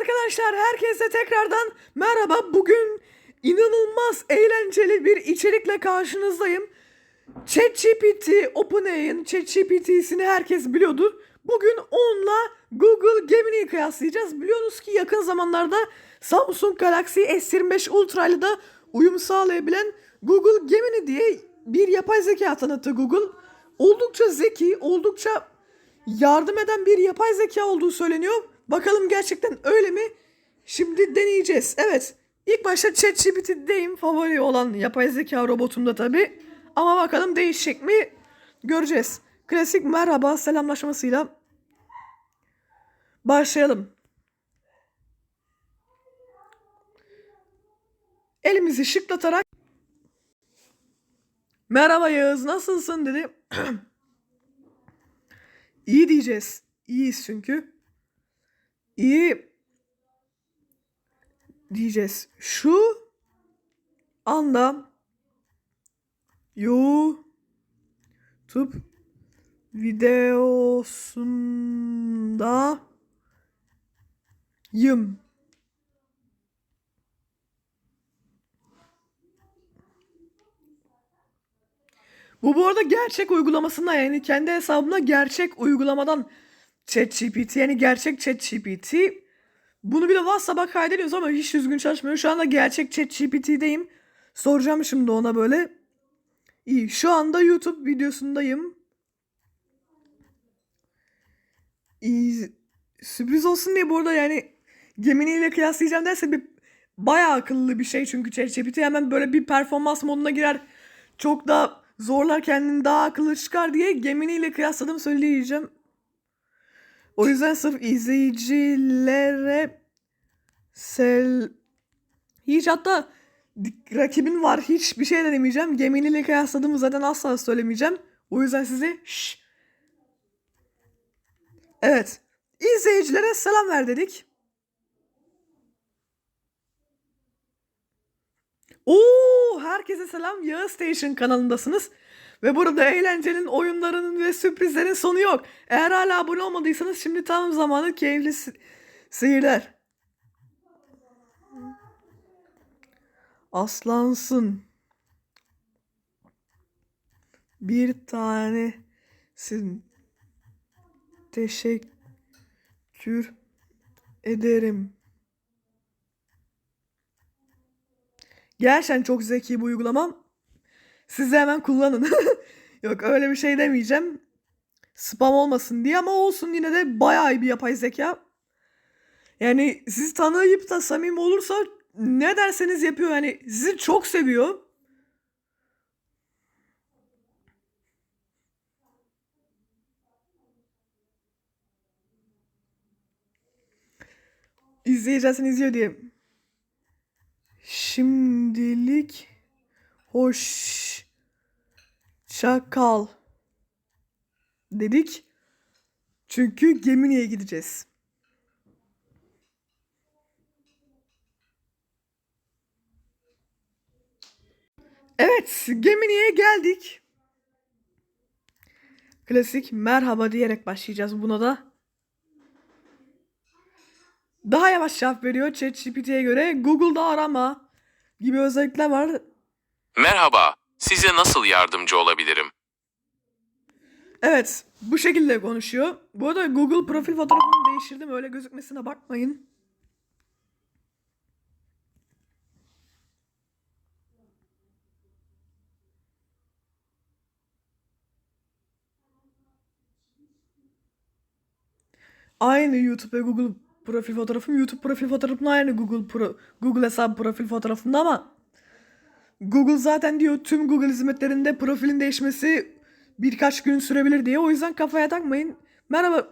arkadaşlar, herkese tekrardan merhaba. Bugün inanılmaz eğlenceli bir içerikle karşınızdayım. ChatGPT, OpenAI'ın ChatGPT'sini herkes biliyordur. Bugün onunla Google Gemini'yi kıyaslayacağız. Biliyorsunuz ki yakın zamanlarda Samsung Galaxy S25 Ultra ile de uyum sağlayabilen Google Gemini diye bir yapay zeka tanıttı Google. Oldukça zeki, oldukça yardım eden bir yapay zeka olduğu söyleniyor. Bakalım gerçekten öyle mi? Şimdi deneyeceğiz. Evet. İlk başta ChatGPT'deyim. Favori olan yapay zeka robotumda tabi. Ama bakalım değişecek mi? Göreceğiz. Klasik merhaba selamlaşmasıyla başlayalım. Elimizi şıklatarak Merhaba Yağız nasılsın dedi. İyi diyeceğiz. İyiyiz çünkü. İyi diyeceğiz. Şu anda YouTube videosunda yım. Bu bu arada gerçek uygulamasında yani kendi hesabına gerçek uygulamadan ChatGPT yani gerçek ChatGPT. Bunu bile WhatsApp'a kaydediyoruz ama hiç düzgün çalışmıyor. Şu anda gerçek ChatGPT'deyim. Soracağım şimdi ona böyle. İyi. Şu anda YouTube videosundayım. İyi. Sürpriz olsun diye bu arada yani Gemini ile kıyaslayacağım derse bir bayağı akıllı bir şey çünkü ChatGPT hemen böyle bir performans moduna girer. Çok daha zorlar kendini daha akıllı çıkar diye Gemini ile kıyasladım söyleyeceğim. O yüzden sırf izleyicilere sel hiç hatta rakibin var hiçbir şey de demeyeceğim. Gemini ile kıyasladığımı zaten asla söylemeyeceğim. O yüzden size şş. Evet. İzleyicilere selam ver dedik. Oo, herkese selam. Yağız Station kanalındasınız. Ve burada eğlencenin, oyunlarının ve sürprizlerin sonu yok. Eğer hala abone olmadıysanız şimdi tam zamanı keyifli se- seyirler. Aslansın. Bir tanesin. Teşekkür ederim. Gerçekten çok zeki bu uygulamam. Siz hemen kullanın. Yok öyle bir şey demeyeceğim. Spam olmasın diye ama olsun yine de bayağı iyi bir yapay zeka. Yani sizi tanıyıp da samimi olursa ne derseniz yapıyor. Yani sizi çok seviyor. İzleyeceksin izliyor diye. Şimdilik hoş çakal dedik. Çünkü Gemini'ye gideceğiz. Evet, Gemini'ye geldik. Klasik merhaba diyerek başlayacağız buna da. Daha yavaş cevap veriyor ChatGPT'ye göre. Google'da arama gibi özellikler var. Merhaba, size nasıl yardımcı olabilirim? Evet, bu şekilde konuşuyor. Bu arada Google profil fotoğrafımı değiştirdim. Öyle gözükmesine bakmayın. Aynı YouTube ve Google profil fotoğrafım. YouTube profil fotoğrafım aynı Google pro, Google hesabı profil fotoğrafımda ama Google zaten diyor tüm Google hizmetlerinde profilin değişmesi birkaç gün sürebilir diye. O yüzden kafaya takmayın. Merhaba.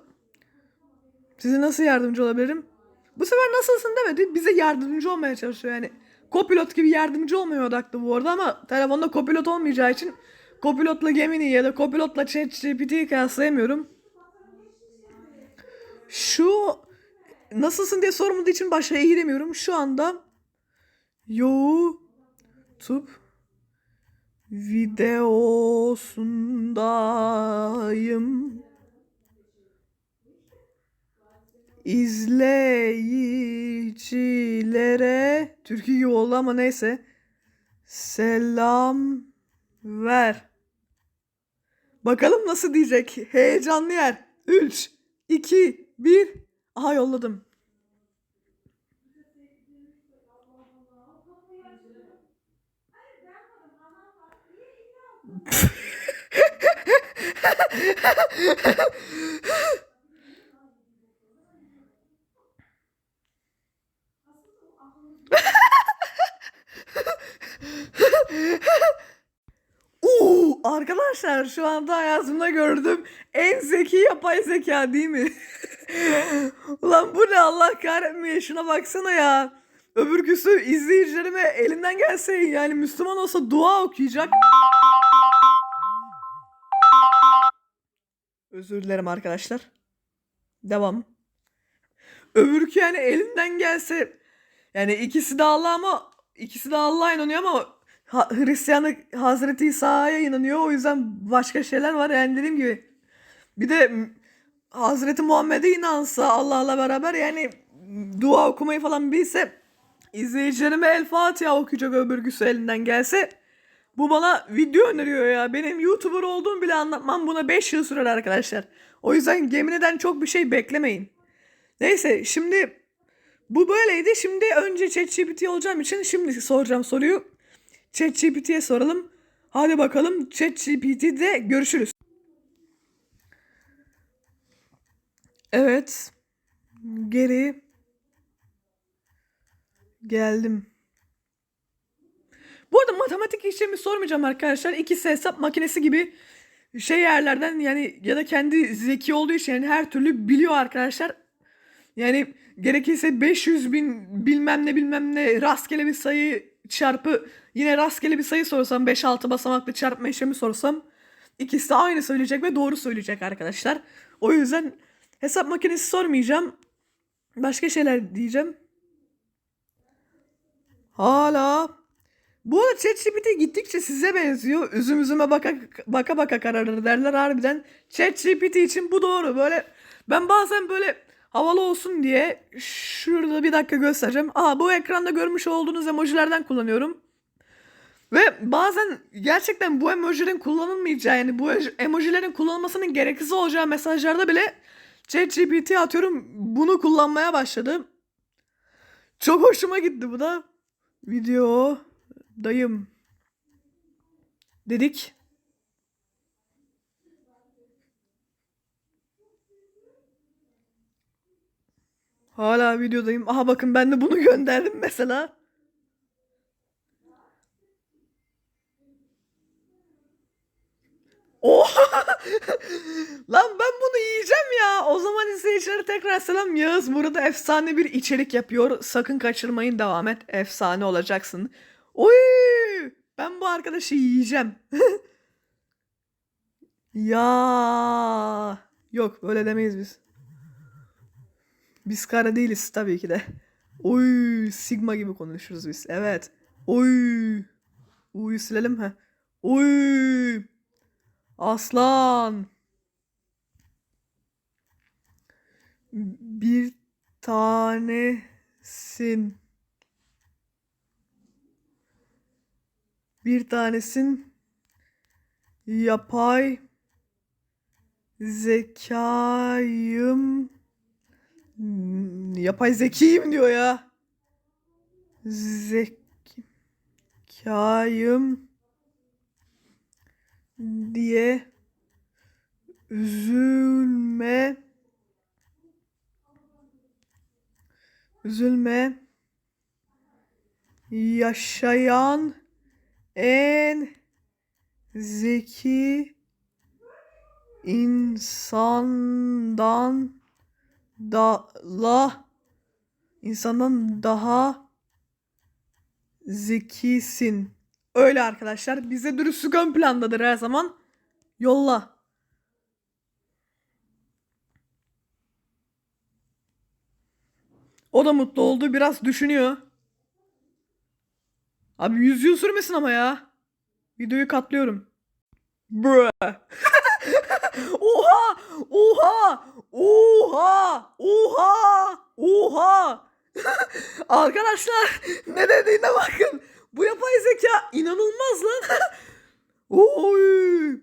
Size nasıl yardımcı olabilirim? Bu sefer nasılsın demedi. Bize yardımcı olmaya çalışıyor yani. Copilot gibi yardımcı olmaya odaklı bu arada ama telefonda Copilot olmayacağı için Copilot'la Gemini ya da Copilot'la ChatGPT'yi kıyaslayamıyorum. Şu nasılsın diye sormadığı için başka iyi demiyorum. Şu anda YouTube videosundayım. izleyicilere Türkiye oldu ama neyse. Selam ver. Bakalım nasıl diyecek. Heyecanlı yer. 3, 2, 1. Aha yolladım. Uuu arkadaşlar şu anda hayatımda gördüm en zeki yapay zeka değil mi? Ulan bu ne Allah kahretmeye şuna baksana ya. Öbürküsü izleyicilerime elinden gelse yani Müslüman olsa dua okuyacak. Özür dilerim arkadaşlar. Devam. Öbürkü yani elinden gelse yani ikisi de Allah ama ikisi de Allah'a inanıyor ama Hristiyanlık Hazreti İsa'ya inanıyor. O yüzden başka şeyler var yani dediğim gibi. Bir de Hazreti Muhammed'e inansa Allah'la beraber yani dua okumayı falan bilse izleyicilerime El Fatiha okuyacak öbürküsü elinden gelse bu bana video öneriyor ya. Benim YouTuber olduğumu bile anlatmam buna 5 yıl sürer arkadaşlar. O yüzden Gemini'den çok bir şey beklemeyin. Neyse şimdi bu böyleydi. Şimdi önce ChatGPT olacağım için şimdi soracağım soruyu. ChatGPT'ye soralım. Hadi bakalım ChatGPT'de görüşürüz. Evet. Geri geldim. Bu arada matematik işlemi sormayacağım arkadaşlar. İkisi hesap makinesi gibi şey yerlerden yani ya da kendi zeki olduğu için yani her türlü biliyor arkadaşlar. Yani gerekirse 500 bin bilmem ne bilmem ne rastgele bir sayı çarpı yine rastgele bir sayı sorsam 5-6 basamaklı çarpma işlemi sorsam ikisi de aynı söyleyecek ve doğru söyleyecek arkadaşlar. O yüzden hesap makinesi sormayacağım. Başka şeyler diyeceğim. Hala. Bu arada ChatGPT gittikçe size benziyor. Üzüm üzüme baka baka, baka kararır derler harbiden. ChatGPT için bu doğru. Böyle ben bazen böyle havalı olsun diye şurada bir dakika göstereceğim. Aa bu ekranda görmüş olduğunuz emojilerden kullanıyorum. Ve bazen gerçekten bu emojilerin kullanılmayacağı yani bu emojilerin kullanılmasının gereksiz olacağı mesajlarda bile ChatGPT atıyorum bunu kullanmaya başladım. Çok hoşuma gitti bu da. Video dayım dedik. Hala videodayım. Aha bakın ben de bunu gönderdim mesela. Oha! Lan ben bunu yiyeceğim ya. O zaman izleyicilere tekrar selam. Yağız burada efsane bir içerik yapıyor. Sakın kaçırmayın devam et. Efsane olacaksın. Oy! Ben bu arkadaşı yiyeceğim. ya yok böyle demeyiz biz. Biz kara değiliz tabii ki de. Oy sigma gibi konuşuruz biz. Evet. Oy. U'yu silelim ha. Oy. Aslan. Bir tanesin. Bir tanesin yapay zekayım. Hmm, yapay zekiyim diyor ya. Zekayım diye üzülme. Üzülme. Yaşayan en zeki insandan da la insandan daha zekisin. Öyle arkadaşlar. Bize dürüstlük ön plandadır her zaman. Yolla. O da mutlu oldu. Biraz düşünüyor. Abi yüz yıl sürmesin ama ya. Videoyu katlıyorum. Bruh. oha! Oha! Oha! Oha! Oha! Arkadaşlar ne dediğine bakın. Bu yapay zeka inanılmaz lan. Oy!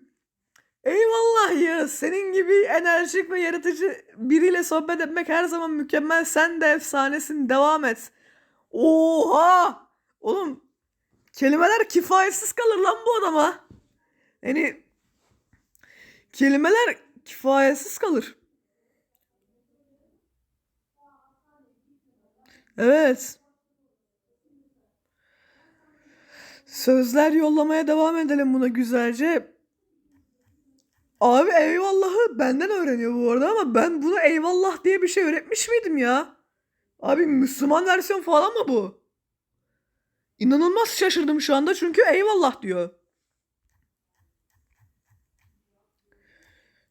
Eyvallah ya. Senin gibi enerjik ve yaratıcı biriyle sohbet etmek her zaman mükemmel. Sen de efsanesin. Devam et. Oha! Oğlum kelimeler kifayetsiz kalır lan bu adama. Yani kelimeler kifayetsiz kalır. Evet. Sözler yollamaya devam edelim buna güzelce. Abi eyvallahı benden öğreniyor bu arada ama ben buna eyvallah diye bir şey öğretmiş miydim ya? Abi Müslüman versiyon falan mı bu? İnanılmaz şaşırdım şu anda çünkü eyvallah diyor.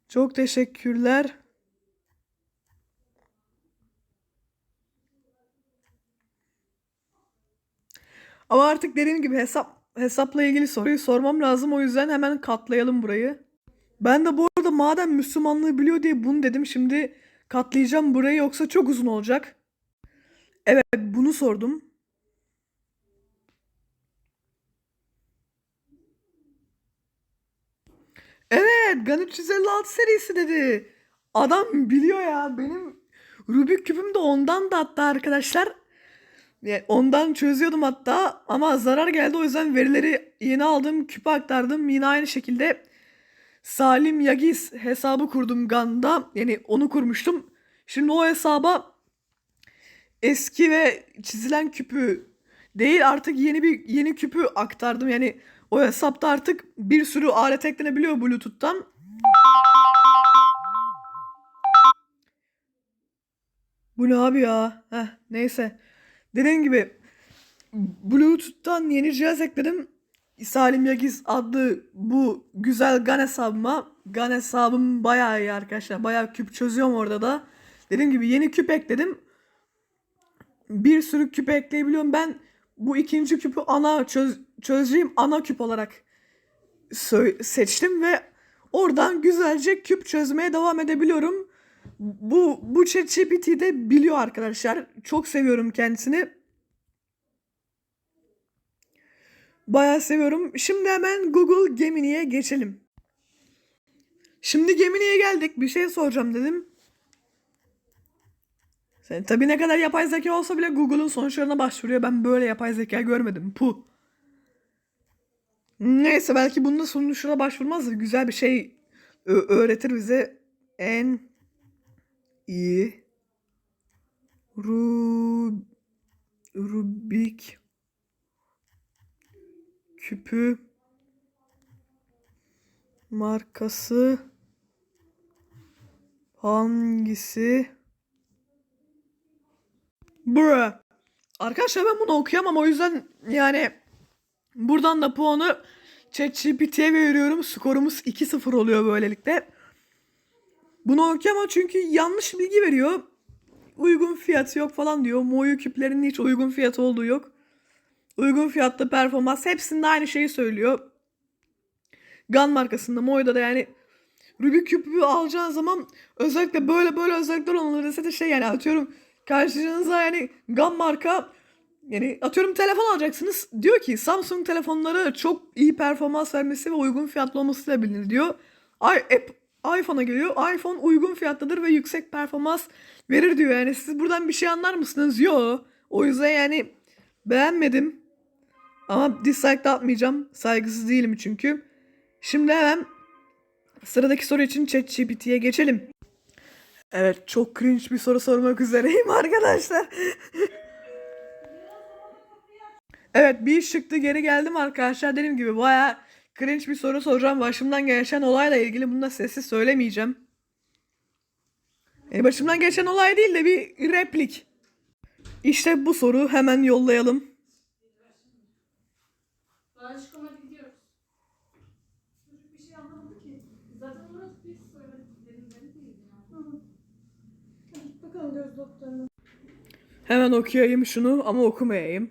Çok teşekkürler. Ama artık dediğim gibi hesap hesapla ilgili soruyu sormam lazım. O yüzden hemen katlayalım burayı. Ben de bu arada madem Müslümanlığı biliyor diye bunu dedim. Şimdi katlayacağım burayı yoksa çok uzun olacak. Evet bunu sordum. Evet Gun 356 serisi dedi. Adam biliyor ya. Benim Rubik küpüm de ondan da hatta arkadaşlar. Yani ondan çözüyordum hatta ama zarar geldi o yüzden verileri yeni aldığım küpe aktardım. Yine aynı şekilde Salim Yagiz hesabı kurdum Gun'da. Yani onu kurmuştum. Şimdi o hesaba eski ve çizilen küpü değil artık yeni bir yeni küpü aktardım. Yani o hesapta artık bir sürü alet eklenebiliyor Bluetooth'tan. Bu ne abi ya? Heh, neyse. Dediğim gibi Bluetooth'tan yeni cihaz ekledim. Salim Yagiz adlı bu güzel GAN hesabıma. GAN hesabım bayağı iyi arkadaşlar. Bayağı küp çözüyorum orada da. Dediğim gibi yeni küp ekledim. Bir sürü küp ekleyebiliyorum. Ben bu ikinci küpü ana çöz, çözeceğim ana küp olarak seçtim ve oradan güzelce küp çözmeye devam edebiliyorum. Bu bu ChatGPT de biliyor arkadaşlar. Çok seviyorum kendisini. Bayağı seviyorum. Şimdi hemen Google Gemini'ye geçelim. Şimdi Gemini'ye geldik. Bir şey soracağım dedim. Sen tabii ne kadar yapay zeka olsa bile Google'un sonuçlarına başvuruyor. Ben böyle yapay zeka görmedim. Pu. Neyse belki bunun da sonuçlarına başvurmaz güzel bir şey öğretir bize. En iyi Ru Rubik küpü markası hangisi? Bra. Arkadaşlar ben bunu okuyamam o yüzden yani buradan da puanı ChatGPT'ye veriyorum. Skorumuz 2-0 oluyor böylelikle. Bunu okuyamam çünkü yanlış bilgi veriyor. Uygun fiyatı yok falan diyor. Moyu küplerinin hiç uygun fiyatı olduğu yok. Uygun fiyatlı performans hepsinde aynı şeyi söylüyor. Gun markasında Moy'da da yani Rubik küpü alacağın zaman özellikle böyle böyle özellikler olmalı dese de şey yani atıyorum karşınıza yani Gun marka yani atıyorum telefon alacaksınız. Diyor ki Samsung telefonları çok iyi performans vermesi ve uygun fiyatlı olmasıyla bilinir diyor. Ay, app, iPhone'a geliyor. iPhone uygun fiyatlıdır ve yüksek performans verir diyor. Yani siz buradan bir şey anlar mısınız? Yo. O yüzden yani beğenmedim. Ama dislike de atmayacağım. Saygısız değilim çünkü. Şimdi hemen sıradaki soru için ChatGPT'ye geçelim. Evet çok cringe bir soru sormak üzereyim arkadaşlar. evet bir çıktı geri geldim arkadaşlar. Dediğim gibi baya cringe bir soru soracağım. Başımdan geçen olayla ilgili bunu da sessiz söylemeyeceğim. E, başımdan geçen olay değil de bir replik. İşte bu soru hemen yollayalım. Aşkım hadi gidiyoruz. Çocuk bir şey anlamadı ki. Zaten orası biz söylediklerimden değil yani. Hadi bakalım göz doktoruna. Hemen okuyayım şunu ama okumayayım.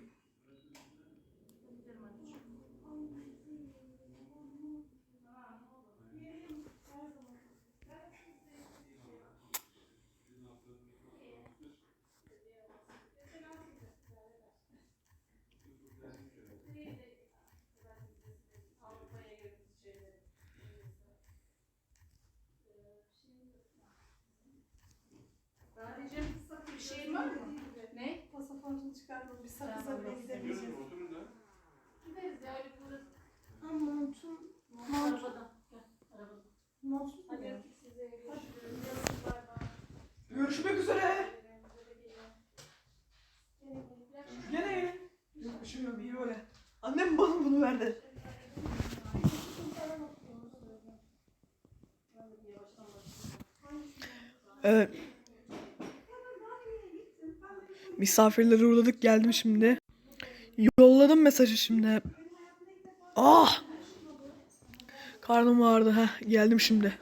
Bir sakız almaya yok. gidebileceğim. Gideriz ya öyle burada. Ama montum, Mont arabada. Gel arabada. montum Hadi öptük sizi. Görüşürüz. Yazın bay bay. Görüşmek üzere. Gene. Gene. Yok bir şey yok iyi öyle. Annem bana bunu verdi. Evet. Misafirleri uğurladık geldim şimdi. Yolladım mesajı şimdi. Ah! Karnım ağrıdı ha. Geldim şimdi.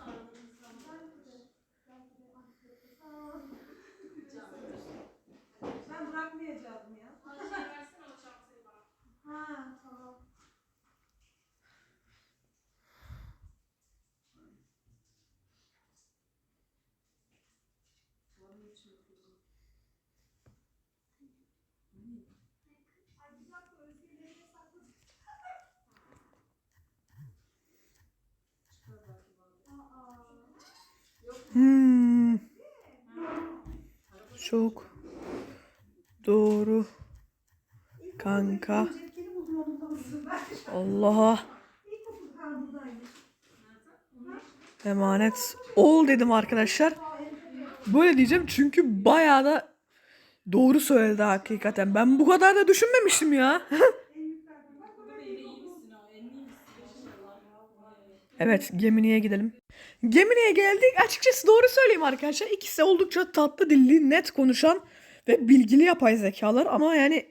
Çok doğru kanka. Allah'a emanet ol dedim arkadaşlar. Böyle diyeceğim çünkü bayağı da doğru söyledi hakikaten. Ben bu kadar da düşünmemiştim ya. evet Gemini'ye gidelim. Gemini'ye geldik. Açıkçası doğru söyleyeyim arkadaşlar. İkisi oldukça tatlı dilli, net konuşan ve bilgili yapay zekalar. Ama yani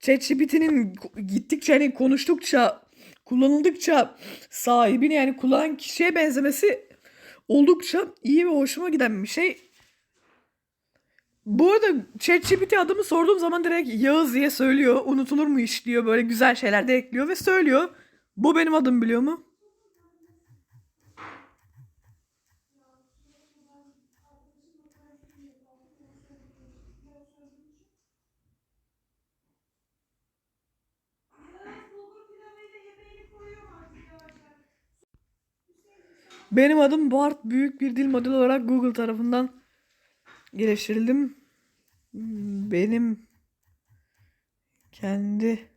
ChatGPT'nin gittikçe hani konuştukça kullanıldıkça sahibini yani kullanan kişiye benzemesi oldukça iyi ve hoşuma giden bir şey. Bu arada ChatGPT adımı sorduğum zaman direkt Yağız diye söylüyor. Unutulur mu iş diyor. Böyle güzel şeyler de ekliyor ve söylüyor. Bu benim adım biliyor mu? Bulgur pilavıyla yemeğini koyuyorum artık yavaş yavaş. Benim adım Bart. Büyük bir dil modeli olarak Google tarafından geliştirildim. Benim kendi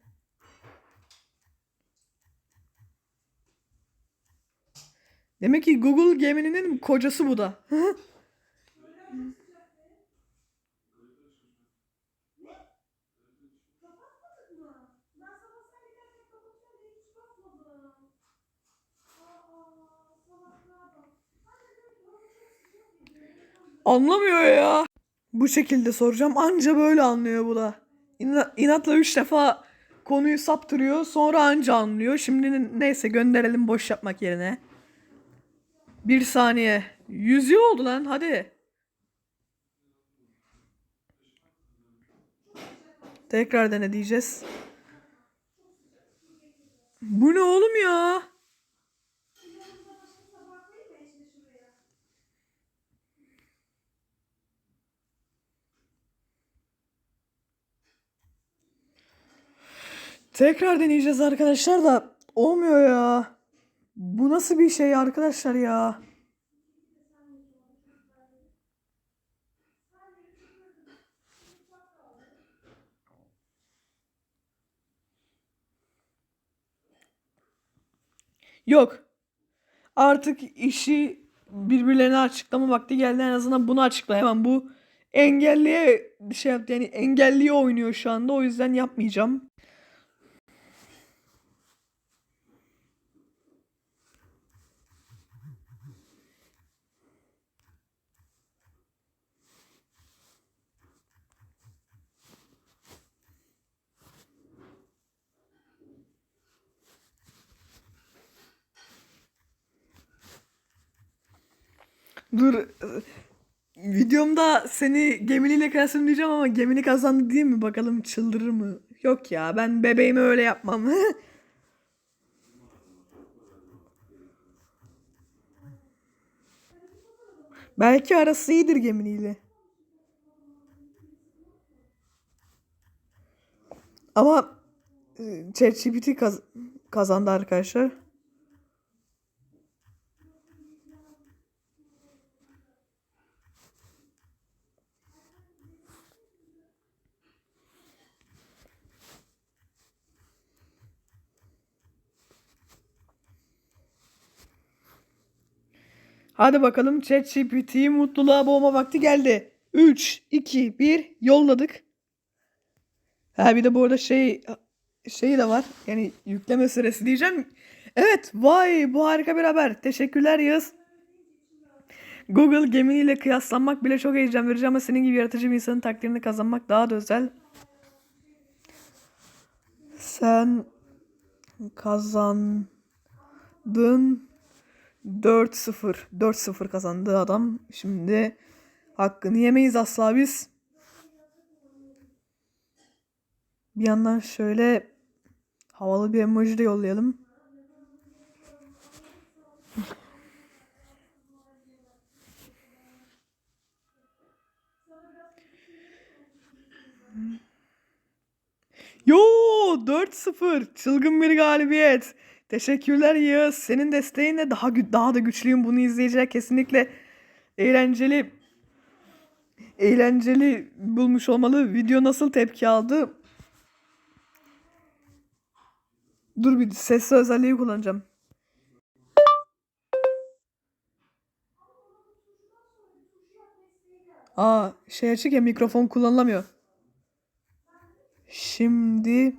Demek ki Google Gemini'nin kocası bu da. Kapatmadık mı? Ben sabah sen giderken kapatacağım diye hiç bakmadım. Aa, salaklığa bak. Hadi dur, hava çok sıcak ya. Anlamıyor ya. Bu şekilde soracağım. Anca böyle anlıyor bu da. İna- inatla üç defa konuyu saptırıyor. Sonra anca anlıyor. Şimdi ne- neyse gönderelim boş yapmak yerine. Bir saniye. Yüz yıl oldu lan hadi. Tekrar dene diyeceğiz. Bu ne oğlum ya? Tekrar deneyeceğiz arkadaşlar da olmuyor ya. Bu nasıl bir şey arkadaşlar ya? Yok. Artık işi birbirlerine açıklama vakti geldi. En azından bunu açıklayamam. Bu engelliye şey yaptı yani engelliye oynuyor şu anda. O yüzden yapmayacağım. Dur. Videomda seni geminiyle kıyaslayayım diyeceğim ama gemini kazandı değil mi? Bakalım çıldırır mı? Yok ya ben bebeğimi öyle yapmam. Belki arası iyidir geminiyle. Ama e, ChatGPT kaz- kazandı arkadaşlar. Hadi bakalım ChatGPT'yi mutluluğa boğma vakti geldi. 3, 2, 1 yolladık. Ha bir de bu arada şey şeyi de var. Yani yükleme süresi diyeceğim. Evet vay bu harika bir haber. Teşekkürler Yağız. Google Gemini ile kıyaslanmak bile çok heyecan verici ama senin gibi yaratıcı bir insanın takdirini kazanmak daha da özel. Sen kazandın 4-0. 4-0 kazandı adam. Şimdi hakkını yemeyiz asla biz. Bir yandan şöyle havalı bir emoji de yollayalım. Yo 4-0 çılgın bir galibiyet. Teşekkürler Yağız. Senin desteğinle daha daha da güçlüyüm. Bunu izleyecek kesinlikle eğlenceli eğlenceli bulmuş olmalı. Video nasıl tepki aldı? Dur bir sesli özelliği kullanacağım. Aa şey açık ya mikrofon kullanılamıyor. Şimdi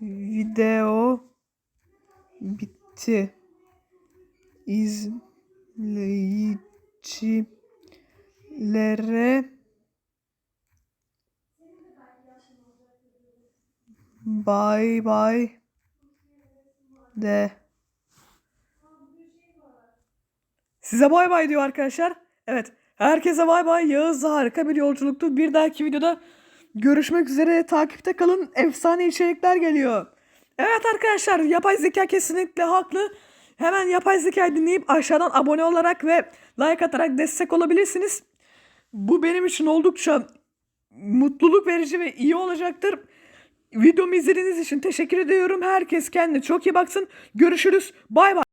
video bitti. İzleyicilere bay bay de. Size bay bay diyor arkadaşlar. Evet. Herkese bay bay. Yağız da harika bir yolculuktu. Bir dahaki videoda görüşmek üzere. Takipte kalın. Efsane içerikler geliyor. Evet arkadaşlar yapay zeka kesinlikle haklı. Hemen yapay zekayı dinleyip aşağıdan abone olarak ve like atarak destek olabilirsiniz. Bu benim için oldukça mutluluk verici ve iyi olacaktır. Videomu izlediğiniz için teşekkür ediyorum. Herkes kendine çok iyi baksın. Görüşürüz. Bay bay.